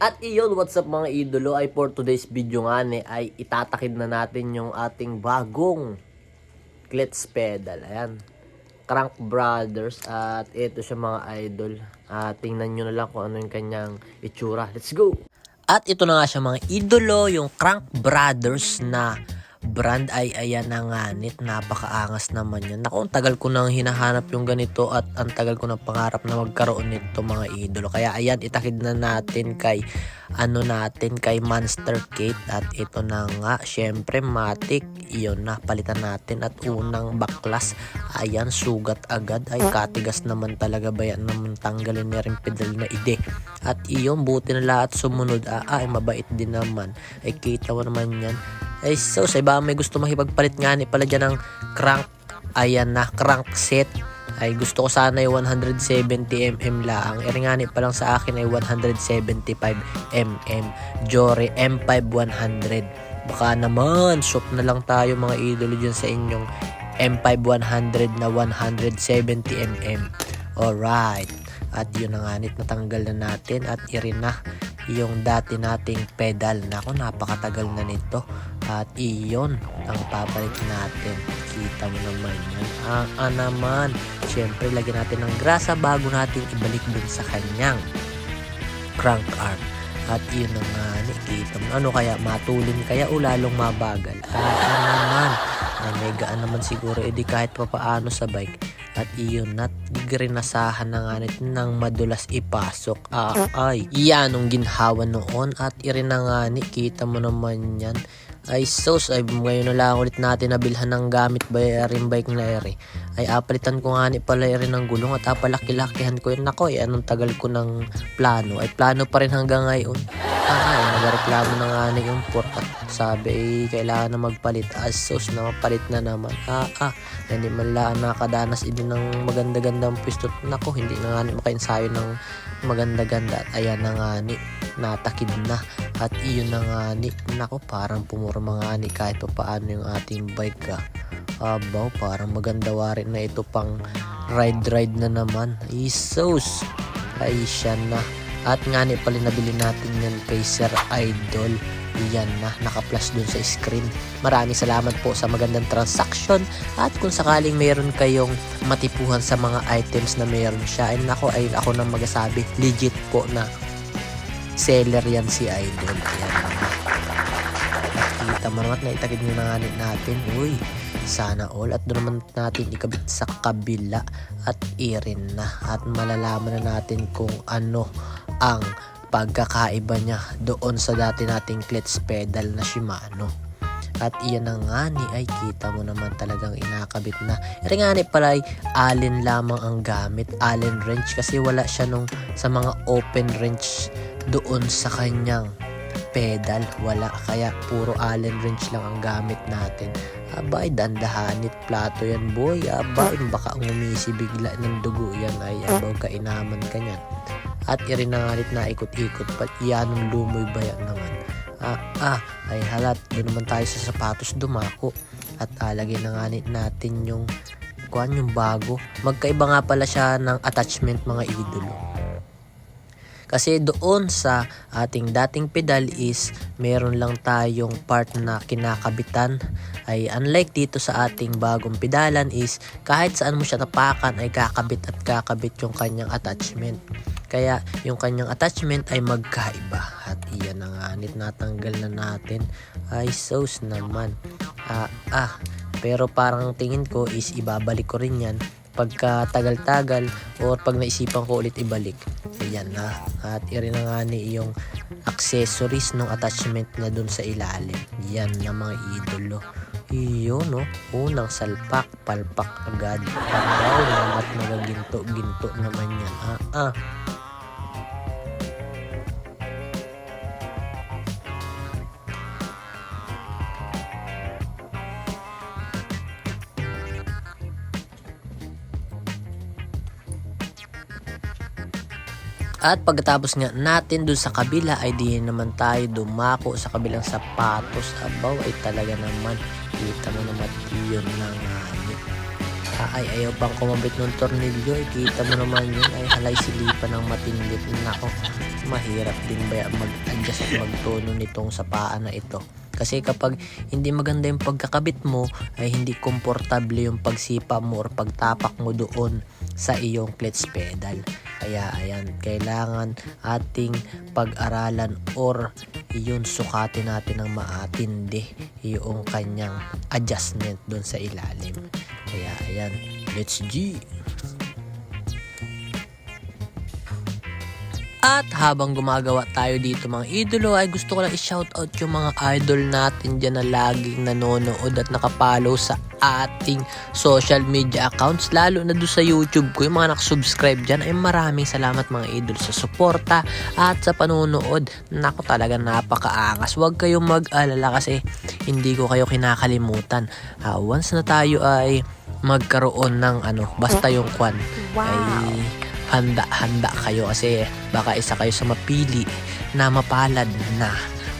At iyon, what's up mga idolo, ay for today's video nga ni, ay itatakid na natin yung ating bagong klitz pedal. Ayan. Crank Brothers. At ito siya mga idol. At tingnan nyo na lang kung ano yung kanyang itsura. Let's go! At ito na nga siya mga idolo, yung Crank Brothers na brand ay ayan na nga nit. Napakaangas naman yan. Naku, ang tagal ko nang hinahanap yung ganito at ang tagal ko nang pangarap na magkaroon nito mga idolo. Kaya ayan, itakid na natin kay ano natin kay Monster Kate. At ito na nga syempre matic. Iyon na palitan natin. At unang baklas ayan sugat agad. Ay katigas naman talaga ba yan? Naman tanggalin na rin pedal na ide. At iyon buti na lahat sumunod. Ah, ay mabait din naman. Ay kita naman yan ay so sa iba may gusto makipagpalit nga ni pala dyan ng crank ayan na crank set ay gusto ko sana ay 170mm lang. Iringani pa lang sa akin ay 175mm. Jory M5 100. Baka naman, swap na lang tayo mga idolo dyan sa inyong M5 100 na 170mm. Alright. At yun na nga natanggal na natin at irin na yung dati nating pedal. Nako, napakatagal na nito. At iyon ang papalit natin. Kita mo naman yan. Ah, ah naman. Siyempre, lagyan natin ng grasa bago natin ibalik dun sa kanyang crank arm. At yun na nga, nakita mo. Ano kaya, matulin kaya o lalong mabagal? Ah, ah naman. Ay, may gaan naman siguro. edi kahit pa paano sa bike. At iyon na, grinasahan na nga nito ng madulas ipasok. Ah, ay, yan ang ginhawa noon. At irin na nga ni, kita mo naman yan. Ay sos, ay ngayon na lang ulit natin nabilhan ng gamit ba rin bike na ere. Ay apalitan ko nga ni pala rin ng gulong at apalaki-lakihan ko yun. Nako, eh, anong tagal ko ng plano. Ay plano pa rin hanggang ngayon. Ah, ay, nagreklamo na nga ni yung port at sabi ay kailangan na magpalit. As sos, na mapalit na naman. Ah, ah, hindi man lang nakadanas din ng maganda-gandang pwesto. Nako, hindi na nga makainsayo ng maganda-ganda. At ayan na nga ni, natakid na. At iyon na nga ni, nako parang pumurma nga ni kahit pa paano yung ating bike ah. Abaw, parang maganda warin na ito pang ride-ride na naman. Isos! Ay siya na. At nga ni pala nabili natin yan kay Sir Idol. Yan na, naka-plus dun sa screen. Maraming salamat po sa magandang transaction. At kung sakaling mayroon kayong matipuhan sa mga items na mayroon siya, ay nako ay ako nang magasabi, legit po na seller yan si Idol. Yan Nakita mo naman, naitagid nyo na natin. Uy, sana all. At doon naman natin ikabit sa kabila at irin na. At malalaman na natin kung ano ang pagkakaiba niya doon sa dati nating clutch pedal na Shimano. At iyan na nga ni ay kita mo naman talagang inakabit na. Ito nga ni pala ay allen lamang ang gamit. Allen wrench kasi wala siya nung sa mga open wrench doon sa kanyang pedal. Wala. Kaya puro allen wrench lang ang gamit natin. Abay, dandahanit plato yan boy. Abay, baka ngumisi bigla ng dugo yan ay abaw kainaman ka niyan. At irinangalit na ikot-ikot pa iyanong lumoy bayan naman. Ah, ah, ay halat. Doon naman tayo sa sapatos dumako. At alagay na nga ni- natin yung kuan yung bago. Magkaiba nga pala siya ng attachment mga idolo. Kasi doon sa ating dating pedal is meron lang tayong part na kinakabitan. Ay unlike dito sa ating bagong pedalan is kahit saan mo siya tapakan ay kakabit at kakabit yung kanyang attachment. Kaya yung kanyang attachment ay magkaiba. At iyan na nga nit natanggal na natin. Ay sauce naman. Ah, ah. Pero parang tingin ko is ibabalik ko rin yan pagka tagal-tagal or pag naisipan ko ulit ibalik. Ayan na. At irin na nga ni yung accessories ng attachment na dun sa ilalim. Yan na mga idolo. Iyon no. Unang salpak, palpak agad. Pagdaw naman at magaginto-ginto naman yan. Ah, ah. At pagkatapos nga natin dun sa kabila ay di naman tayo dumako sa kabilang sapatos. Abaw ay talaga naman. Kita mo naman yun na nga. Ah, ay ayaw pang kumabit ng tornilyo. Ikita mo naman yun. Ay halay silipan ng matindit. Nako, mahirap din ba mag-adjust at magtono nitong sa paa na ito. Kasi kapag hindi maganda yung pagkakabit mo, ay hindi komportable yung pagsipa mo or pagtapak mo doon sa iyong clutch pedal. Kaya ayan, kailangan ating pag-aralan or yun sukatin natin ng maatindi yung kanyang adjustment doon sa ilalim. Kaya ayan, let's G! At habang gumagawa tayo dito mga idolo ay gusto ko lang i-shoutout yung mga idol natin dyan na laging nanonood at nakapollow sa ating social media accounts lalo na doon sa YouTube ko. Yung mga nakasubscribe dyan ay maraming salamat mga idol sa suporta at sa panonood. Nako talaga napakaangas. Huwag kayong mag-alala kasi hindi ko kayo kinakalimutan. Ah, once na tayo ay magkaroon ng ano basta yung kwan. Ay handa-handa kayo kasi baka isa kayo sa mapili na mapalad na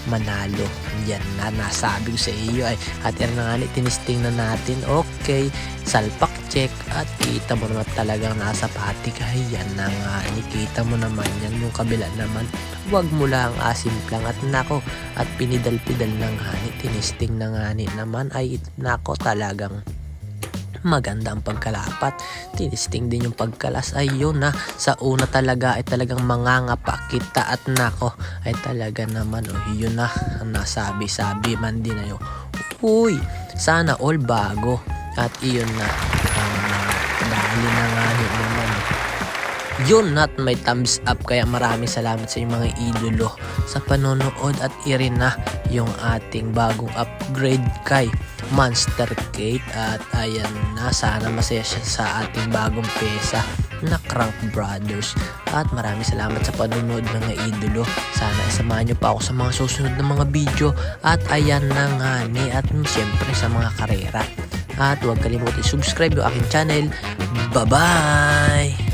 manalo. Yan na nasabi sa iyo ay at yan na nga ni, tinisting na natin. Okay, salpak check at kita mo naman talagang nasa patik. Ay, yan na nga ni, kita mo naman yan. Yung kabila naman, wag mo lang asim lang at nako at pinidal-pidal na nga ni, tinisting na nga naman ay nako talagang maganda ang pagkalapat. Tinisting din yung pagkalas. Ayun na, sa una talaga ay talagang mangangapa kita at nako ay talaga naman oh, yun na, nasabi-sabi man din yun. Uy, sana all bago. At iyon na, ah, dahil na nga yun naman. Yun at may thumbs up kaya maraming salamat sa inyong mga idolo sa panonood at irin na yung ating bagong upgrade kay Monster Kate at ayan na sana masaya siya sa ating bagong pesa na Crank Brothers. At maraming salamat sa panonood mga idolo. Sana isamahan nyo pa ako sa mga susunod na mga video. At ayan na nga ni at siyempre sa mga karera. At huwag kalimutan i-subscribe yung aking channel. Bye bye